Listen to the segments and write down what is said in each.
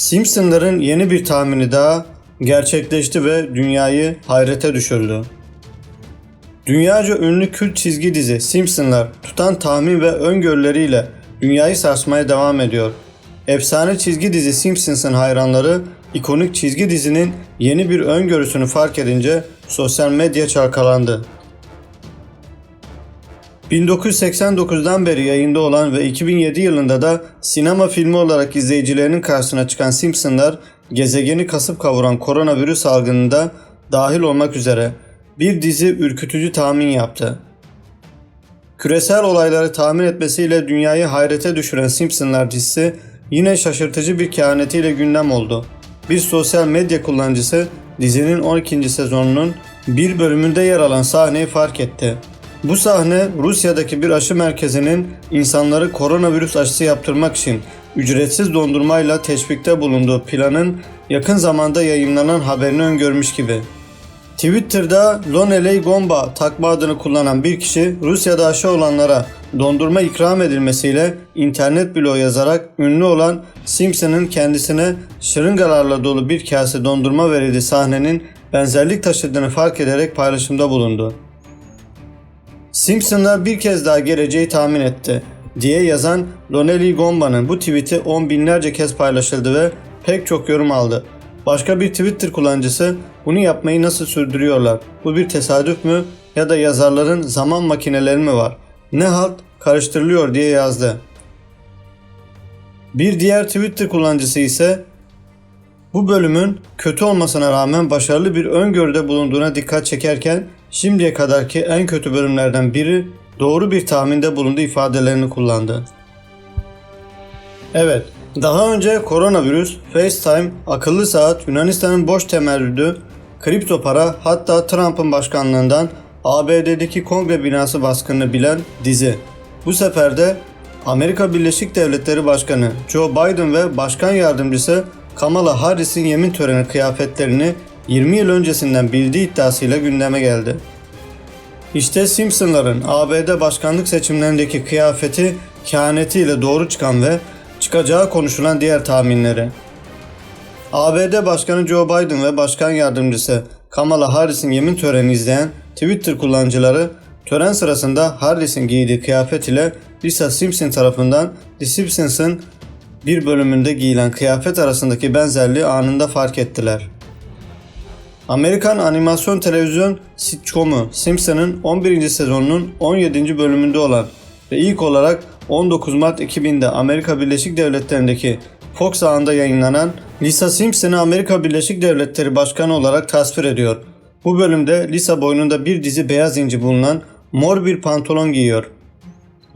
Simpsonların yeni bir tahmini daha gerçekleşti ve dünyayı hayrete düşürdü. Dünyaca ünlü kült çizgi dizi Simpsonlar tutan tahmin ve öngörüleriyle dünyayı sarsmaya devam ediyor. Efsane çizgi dizi Simpsons'ın hayranları ikonik çizgi dizinin yeni bir öngörüsünü fark edince sosyal medya çalkalandı. 1989'dan beri yayında olan ve 2007 yılında da sinema filmi olarak izleyicilerinin karşısına çıkan Simpsonlar, gezegeni kasıp kavuran koronavirüs salgınında dahil olmak üzere bir dizi ürkütücü tahmin yaptı. Küresel olayları tahmin etmesiyle dünyayı hayrete düşüren Simpsonlar dizisi yine şaşırtıcı bir kehanetiyle gündem oldu. Bir sosyal medya kullanıcısı dizinin 12. sezonunun bir bölümünde yer alan sahneyi fark etti. Bu sahne Rusya'daki bir aşı merkezinin insanları koronavirüs aşısı yaptırmak için ücretsiz dondurmayla teşvikte bulunduğu planın yakın zamanda yayınlanan haberini öngörmüş gibi. Twitter'da Loneley Gomba takma adını kullanan bir kişi Rusya'da aşı olanlara dondurma ikram edilmesiyle internet bloğu yazarak ünlü olan Simpson'ın kendisine şırıngalarla dolu bir kase dondurma verildiği sahnenin benzerlik taşıdığını fark ederek paylaşımda bulundu. Simpsonlar bir kez daha geleceği tahmin etti diye yazan Lonely Gomba'nın bu tweet'i on binlerce kez paylaşıldı ve pek çok yorum aldı. Başka bir Twitter kullanıcısı bunu yapmayı nasıl sürdürüyorlar? Bu bir tesadüf mü ya da yazarların zaman makineleri mi var? Ne halt karıştırılıyor diye yazdı. Bir diğer Twitter kullanıcısı ise bu bölümün kötü olmasına rağmen başarılı bir öngörüde bulunduğuna dikkat çekerken şimdiye kadarki en kötü bölümlerden biri doğru bir tahminde bulunduğu ifadelerini kullandı. Evet, daha önce koronavirüs, FaceTime, akıllı saat, Yunanistan'ın boş temerrüdü, kripto para hatta Trump'ın başkanlığından ABD'deki kongre binası baskınını bilen dizi. Bu sefer de Amerika Birleşik Devletleri Başkanı Joe Biden ve Başkan Yardımcısı Kamala Harris'in yemin töreni kıyafetlerini 20 yıl öncesinden bildiği iddiasıyla gündeme geldi. İşte Simpsonların ABD başkanlık seçimlerindeki kıyafeti kehanetiyle doğru çıkan ve çıkacağı konuşulan diğer tahminleri. ABD Başkanı Joe Biden ve Başkan Yardımcısı Kamala Harris'in yemin törenini izleyen Twitter kullanıcıları tören sırasında Harris'in giydiği kıyafet ile Lisa Simpson tarafından The Simpsons'ın bir bölümünde giyilen kıyafet arasındaki benzerliği anında fark ettiler. Amerikan animasyon televizyon sitcomu Simpson'ın 11. sezonunun 17. bölümünde olan ve ilk olarak 19 Mart 2000'de Amerika Birleşik Devletleri'ndeki Fox ağında yayınlanan Lisa Simpson'ı Amerika Birleşik Devletleri Başkanı olarak tasvir ediyor. Bu bölümde Lisa boynunda bir dizi beyaz inci bulunan mor bir pantolon giyiyor.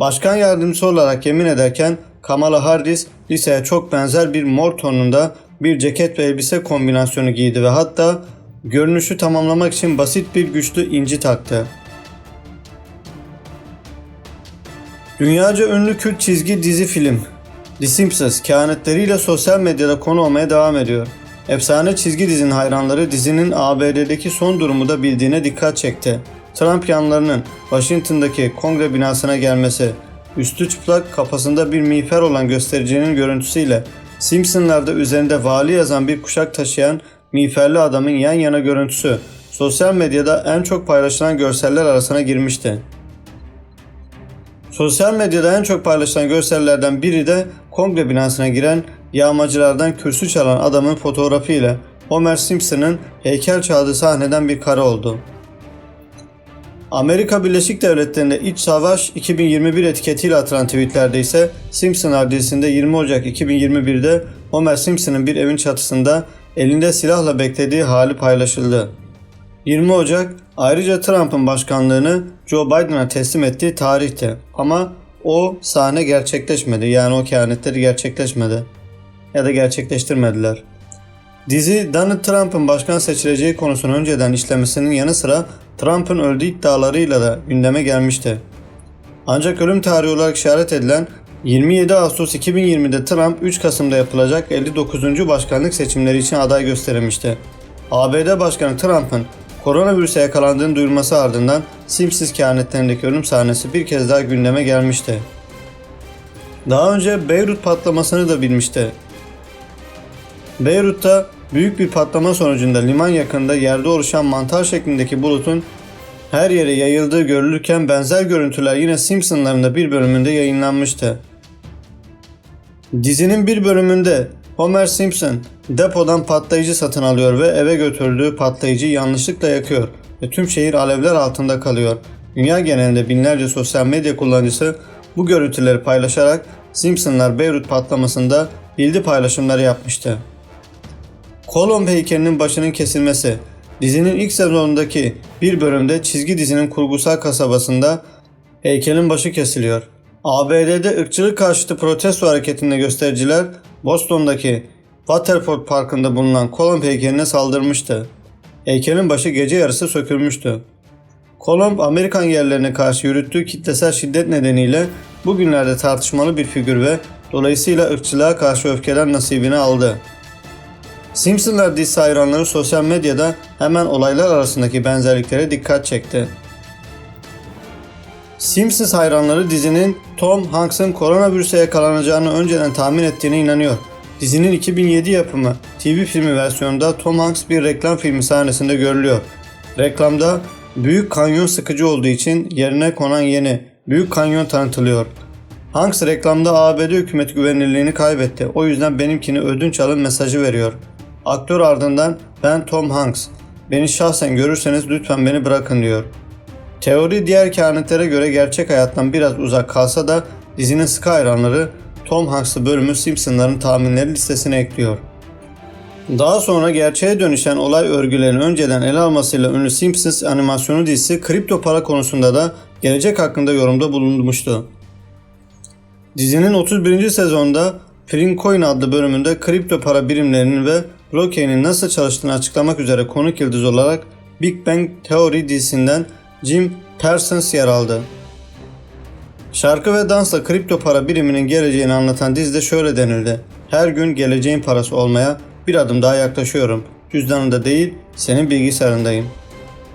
Başkan yardımcısı olarak yemin ederken Kamala Harris Lisa'ya çok benzer bir mor tonunda bir ceket ve elbise kombinasyonu giydi ve hatta görünüşü tamamlamak için basit bir güçlü inci taktı. Dünyaca ünlü kült çizgi dizi film The Simpsons kehanetleriyle sosyal medyada konu olmaya devam ediyor. Efsane çizgi dizinin hayranları dizinin ABD'deki son durumu da bildiğine dikkat çekti. Trump yanlarının Washington'daki kongre binasına gelmesi, üstü çıplak kafasında bir miğfer olan göstericinin görüntüsüyle Simpsonlarda üzerinde vali yazan bir kuşak taşıyan miğferli adamın yan yana görüntüsü sosyal medyada en çok paylaşılan görseller arasına girmişti. Sosyal medyada en çok paylaşılan görsellerden biri de kongre binasına giren yağmacılardan kürsü çalan adamın fotoğrafıyla Homer Simpson'ın heykel çaldığı sahneden bir kare oldu. Amerika Birleşik Devletleri'nde iç savaş 2021 etiketiyle atılan tweetlerde ise Simpsonlar dizisinde 20 Ocak 2021'de Homer Simpson'ın bir evin çatısında elinde silahla beklediği hali paylaşıldı. 20 Ocak ayrıca Trump'ın başkanlığını Joe Biden'a teslim ettiği tarihte ama o sahne gerçekleşmedi. Yani o kehanetleri gerçekleşmedi. Ya da gerçekleştirmediler. Dizi Donald Trump'ın başkan seçileceği konusunu önceden işlemesinin yanı sıra Trump'ın öldüğü iddialarıyla da gündeme gelmişti. Ancak ölüm tarihi olarak işaret edilen 27 Ağustos 2020'de Trump 3 Kasım'da yapılacak 59. başkanlık seçimleri için aday gösterilmişti. ABD Başkanı Trump'ın koronavirüse yakalandığını duyurması ardından Simpsons kehanetlerindeki ölüm sahnesi bir kez daha gündeme gelmişti. Daha önce Beyrut patlamasını da bilmişti. Beyrut'ta büyük bir patlama sonucunda liman yakında yerde oluşan mantar şeklindeki bulutun her yere yayıldığı görülürken benzer görüntüler yine Simpsonların da bir bölümünde yayınlanmıştı. Dizinin bir bölümünde Homer Simpson depodan patlayıcı satın alıyor ve eve götürdüğü patlayıcıyı yanlışlıkla yakıyor ve tüm şehir alevler altında kalıyor. Dünya genelinde binlerce sosyal medya kullanıcısı bu görüntüleri paylaşarak Simpsonlar Beyrut patlamasında bildi paylaşımları yapmıştı. Kolomb heykelinin başının kesilmesi. Dizinin ilk sezonundaki bir bölümde çizgi dizinin kurgusal kasabasında heykelin başı kesiliyor. ABD'de ırkçılık karşıtı protesto hareketinde göstericiler Boston'daki Waterford Parkı'nda bulunan Kolomb heykeline saldırmıştı. Heykelin başı gece yarısı sökülmüştü. Kolomb Amerikan yerlerine karşı yürüttüğü kitlesel şiddet nedeniyle bugünlerde tartışmalı bir figür ve dolayısıyla ırkçılığa karşı öfkeden nasibini aldı. Simpsonlar dizisi hayranları sosyal medyada hemen olaylar arasındaki benzerliklere dikkat çekti. Simpsons hayranları dizinin Tom Hanks'ın koronavirüse yakalanacağını önceden tahmin ettiğine inanıyor. Dizinin 2007 yapımı TV filmi versiyonunda Tom Hanks bir reklam filmi sahnesinde görülüyor. Reklamda Büyük Kanyon sıkıcı olduğu için yerine konan yeni Büyük Kanyon tanıtılıyor. Hanks reklamda ABD hükümet güvenilirliğini kaybetti. O yüzden benimkini ödünç alın mesajı veriyor. Aktör ardından ben Tom Hanks. Beni şahsen görürseniz lütfen beni bırakın diyor. Teori diğer kehanetlere göre gerçek hayattan biraz uzak kalsa da dizinin sıkı hayranları Tom Hanks'lı bölümü Simpsonların tahminleri listesine ekliyor. Daha sonra gerçeğe dönüşen olay örgülerini önceden ele almasıyla ünlü Simpsons animasyonu dizisi kripto para konusunda da gelecek hakkında yorumda bulunmuştu. Dizinin 31. sezonda Coin adlı bölümünde kripto para birimlerinin ve blockchain'in nasıl çalıştığını açıklamak üzere konuk yıldız olarak Big Bang Theory dizisinden Jim Parsons yer aldı. Şarkı ve dansla kripto para biriminin geleceğini anlatan dizide şöyle denildi. Her gün geleceğin parası olmaya bir adım daha yaklaşıyorum. Cüzdanında değil, senin bilgisayarındayım.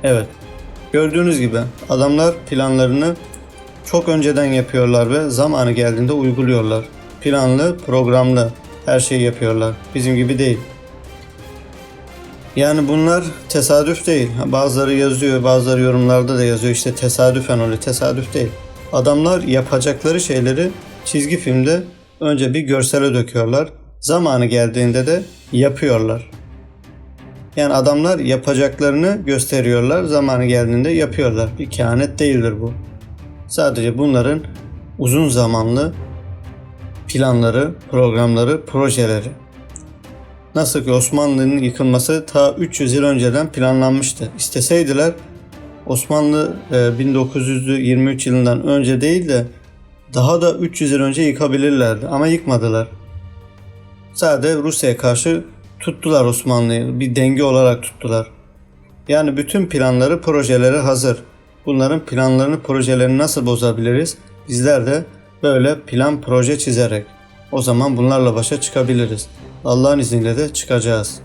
Evet, gördüğünüz gibi adamlar planlarını çok önceden yapıyorlar ve zamanı geldiğinde uyguluyorlar. Planlı, programlı her şeyi yapıyorlar. Bizim gibi değil. Yani bunlar tesadüf değil. Bazıları yazıyor, bazıları yorumlarda da yazıyor işte tesadüfen öyle. Tesadüf değil. Adamlar yapacakları şeyleri çizgi filmde önce bir görsele döküyorlar. Zamanı geldiğinde de yapıyorlar. Yani adamlar yapacaklarını gösteriyorlar. Zamanı geldiğinde yapıyorlar. Bir kehanet değildir bu. Sadece bunların uzun zamanlı planları, programları, projeleri. Nasıl ki Osmanlı'nın yıkılması ta 300 yıl önceden planlanmıştı. İsteseydiler Osmanlı 1923 e, yılından önce değil de daha da 300 yıl önce yıkabilirlerdi ama yıkmadılar. Sadece Rusya'ya karşı tuttular Osmanlı'yı. Bir denge olarak tuttular. Yani bütün planları, projeleri hazır. Bunların planlarını, projelerini nasıl bozabiliriz? Bizler de böyle plan, proje çizerek o zaman bunlarla başa çıkabiliriz. Allah'ın izniyle de çıkacağız.